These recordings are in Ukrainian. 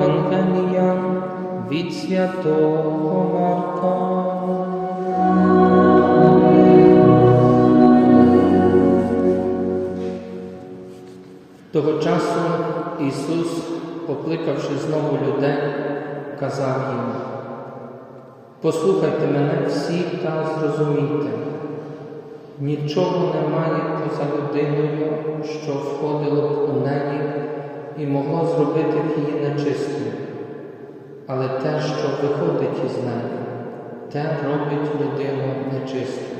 Євангелія від святого Марка. Того часу Ісус, покликавши знову людей, казав їм, послухайте мене всі та зрозумійте, нічого немає поза людиною, що входило б у неї і могло зробити її нечистою, але те, що виходить із неї, те робить людину нечистою.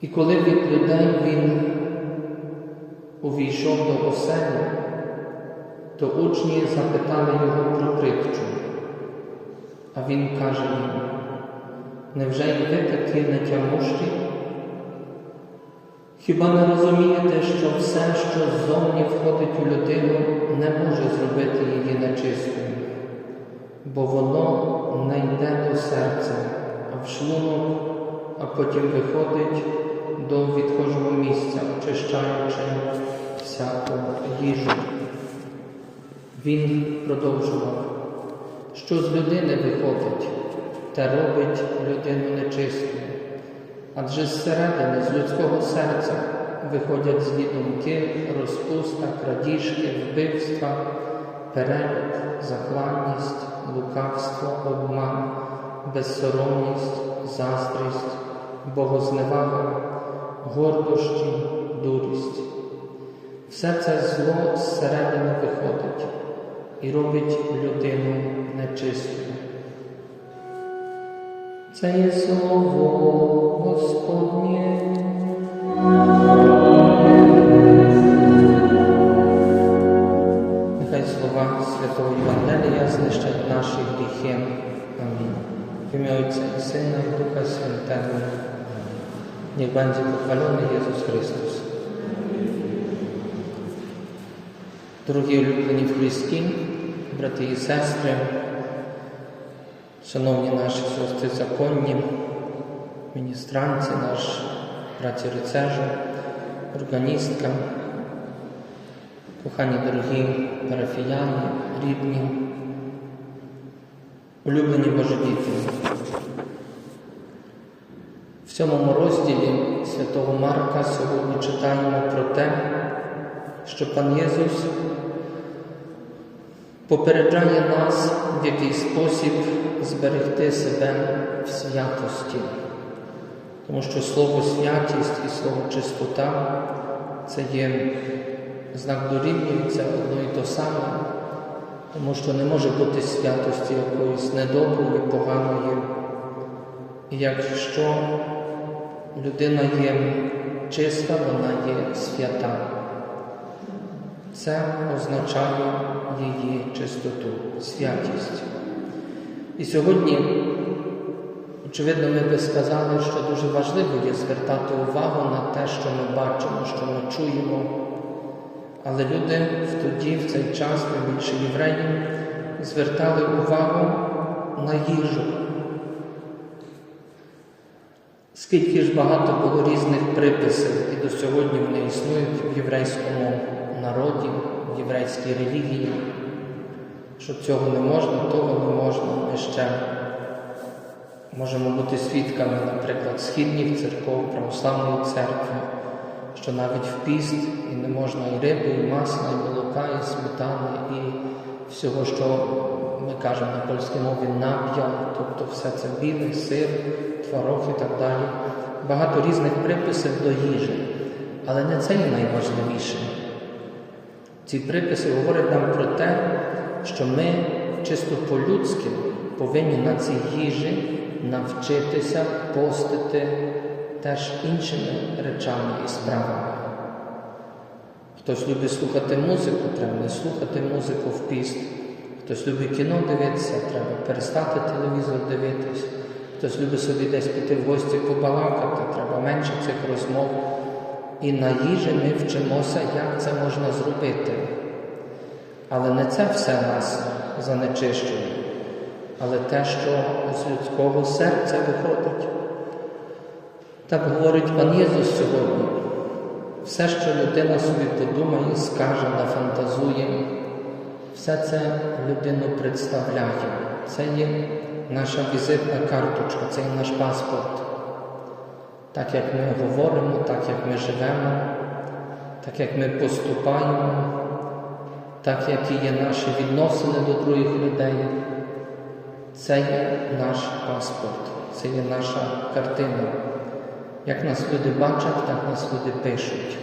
І коли від людей він увійшов до оселі, то учні запитали його про притчу. А він каже їм, невже й ви такі нетямущі? Хіба не розумієте, що все, що ззовні входить у людину, не може зробити її нечистою, бо воно не йде до серця, а в шлунок, а потім виходить до відхожого місця, очищаючи всяку їжу. Він продовжував, що з людини виходить, те робить людину нечистою. Адже зсередини, з людського серця виходять злі думки, розпуста, крадіжки, вбивства, перелюб, захладність, лукавство, обман, безсоромність, заздрість, богозневага, гордощі, дурість. Все це зло зсередини виходить і робить людину нечистою. Це є слово Господнє. Нехай слова Святого Євангелія знищать наші гріхи. Амінь. В ім'я Отця і Сина і Духа Святого. Амінь. Będzie pochwalony Jezus Chrystus. Дорогі улюблені в Христі, брати і сестри, шановні наші сестри законні, міністранці, наш браті рицежі, органістка, кохані дорогі парафіяни, рідні, улюблені Божі діти. В цьому розділі святого Марка сьогодні читаємо про те, що пан Єсус попереджає нас, в який спосіб зберегти себе в святості. Тому що слово святість і слово чистота це є знак дорівнює, це одно і то саме, тому що не може бути святості якоїсь недоброї, поганої. І якщо людина є чиста, вона є свята. Це означає її чистоту, святість. І сьогодні, очевидно, ми би сказали, що дуже важливо є звертати увагу на те, що ми бачимо, що ми чуємо. Але люди в тоді, в цей час, тим більше євреї, звертали увагу на їжу. Скільки ж багато було різних приписів, і до сьогодні вони існують в єврейському народі, в єврейській релігії, що цього не можна, того не можна. Ми ще можемо бути свідками, наприклад, східних церков, православної церкви, що навіть в піст і не можна і риби, і масла, і молока, і сметани, і всього, що ми кажемо на польській мові нап'я, тобто все це біле, сир, творог і так далі. Багато різних приписів до їжі. Але не це є найважливіше. Ці приписи говорять нам про те, що ми чисто по-людськи повинні на цій їжі навчитися постити теж іншими речами і справами. Хтось любить слухати музику, треба не слухати музику в піст. Хтось любить кіно дивитися, треба перестати телевізор дивитись. Хтось любить собі десь піти в гості побалакати, треба менше цих розмов. І на їжі ми вчимося, як це можна зробити. Але не це все нас занечищує, але те, що з людського серця виходить. Так говорить пан Єсус сьогодні. Все, що людина собі подумає, скаже, нафантазує, все це людину представляє. Це є наша візитна карточка, це є наш паспорт. Так як ми говоримо, так як ми живемо, так як ми поступаємо, так які є наші відносини до других людей. Це є наш паспорт, це є наша картина. Як нас люди бачать, так нас люди пишуть.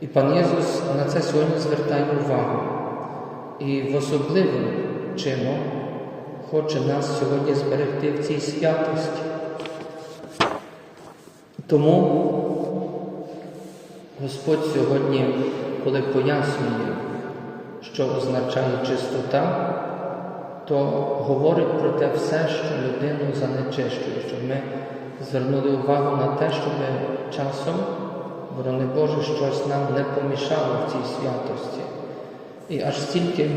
І пан Єсус на це сьогодні звертає увагу. І в особливим чином хоче нас сьогодні зберегти в цій святості. Тому Господь сьогодні, коли пояснює, що означає чистота, то говорить про те все, що людину занечищує, щоб ми звернули увагу на те, щоб часом, борони Боже, щось нам не помішало в цій святості. І аж стільки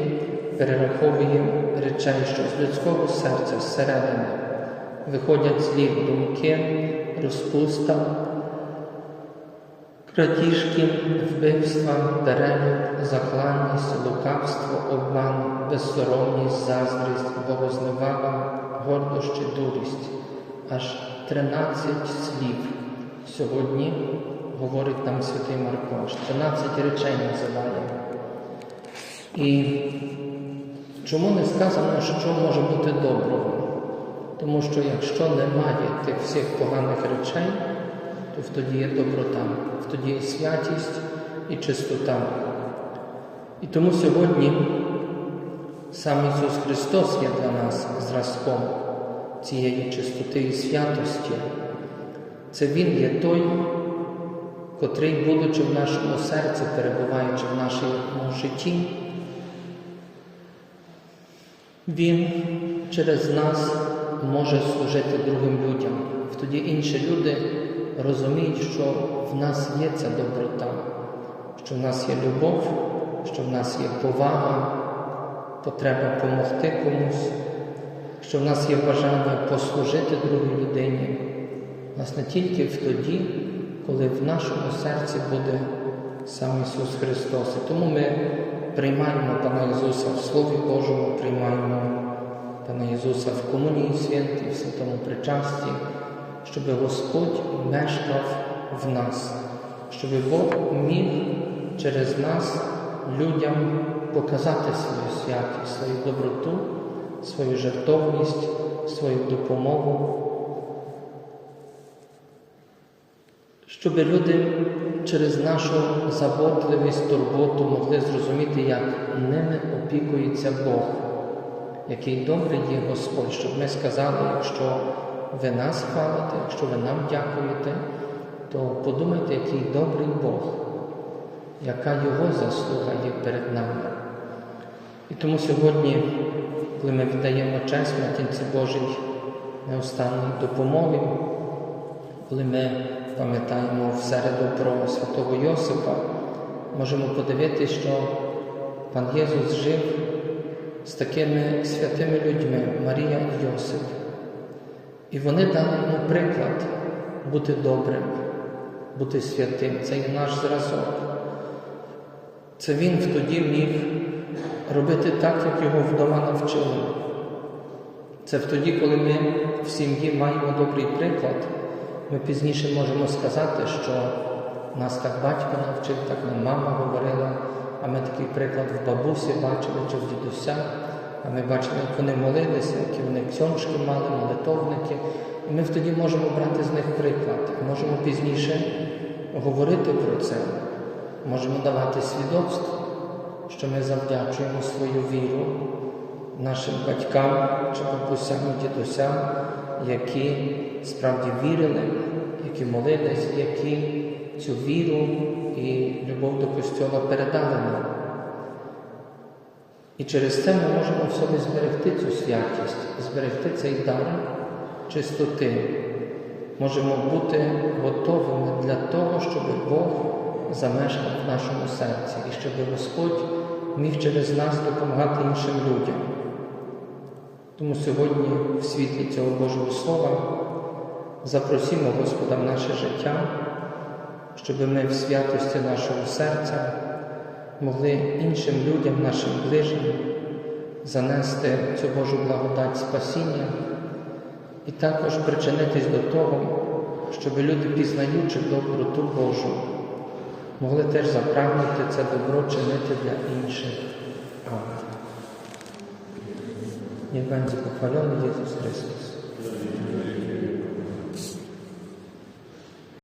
перераховує речей, що з людського серця зсередини виходять злі думки, розпуста, крадіжки, вбивства, перелюб, закланність, лукавство, обман, безсоромність, заздрість, богозневага, гордощ і дурість. Аж 13 слів сьогодні говорить нам святий Марко, аж 13 речей називає. І чому не сказано, що може бути доброго? Тому що якщо немає тих всіх поганих речей, то тоді є доброта, тоді є святість і чистота. І тому сьогодні сам Ісус Христос є для нас зразком цієї чистоти і святості. Це Він є той, котрий, будучи в нашому серці, перебуваючи в нашому житті, Він через нас може служити другим людям. Тоді інші люди розуміють, що в нас є ця доброта, що в нас є любов, що в нас є повага, потреба допомогти комусь, що в нас є бажання послужити другій людині. Власне, тільки в тоді, коли в нашому серці буде сам Ісус Христос. І тому ми приймаємо Пана Ісуса в Слові Божому, приймаємо Пана Ісуса в Комунії Святій, в Святому Причасті, щоб Господь мешкав в нас, щоб Бог міг через нас людям показати свою святість, свою доброту, свою жертовність, свою допомогу. Щоб люди через нашу заботливість, турботу могли зрозуміти, як ними опікується Бог, який добрий є Господь, щоб ми сказали, якщо ви нас хвалите, якщо ви нам дякуєте, то подумайте, який добрий Бог, яка Його заслуга є перед нами. І тому сьогодні, коли ми віддаємо честь Матінці Божій неостанній допомоги, коли ми пам'ятаємо в середу про святого Йосипа, можемо подивитися, що пан Єсус жив з такими святими людьми, Марія і Йосип. І вони дали йому приклад бути добрим, бути святим. Це є наш зразок. Це він тоді міг робити так, як його вдома навчили. Це тоді, коли ми в сім'ї маємо добрий приклад, ми пізніше можемо сказати, що нас так батько навчив, так нам мама говорила, а ми такий приклад в бабусі бачили чи в дідуся. Ми бачили, як вони молилися, які вони ксьоншки мали, молитовники. І ми тоді можемо брати з них приклад. Можемо пізніше говорити про це, можемо давати свідоцтво, що ми завдячуємо свою віру нашим батькам чи бабусям дідусям, які справді вірили, які молились, які цю віру і любов до Костьола передали нам. І через це ми можемо в собі зберегти цю святість, зберегти цей дар чистоти. Можемо бути готовими для того, щоб Бог замешкав в нашому серці і щоб Господь міг через нас допомагати іншим людям. Тому сьогодні, в світлі цього Божого Слова, запросімо Господа в наше життя, щоб ми в святості нашого серця могли іншим людям, нашим ближнім, занести цю Божу благодать спасіння і також причинитись до того, щоб люди, пізнаючи доброту Божу, могли теж запрагнути це добро чинити для інших. Амінь. Niech będzie pochwalony Jezus.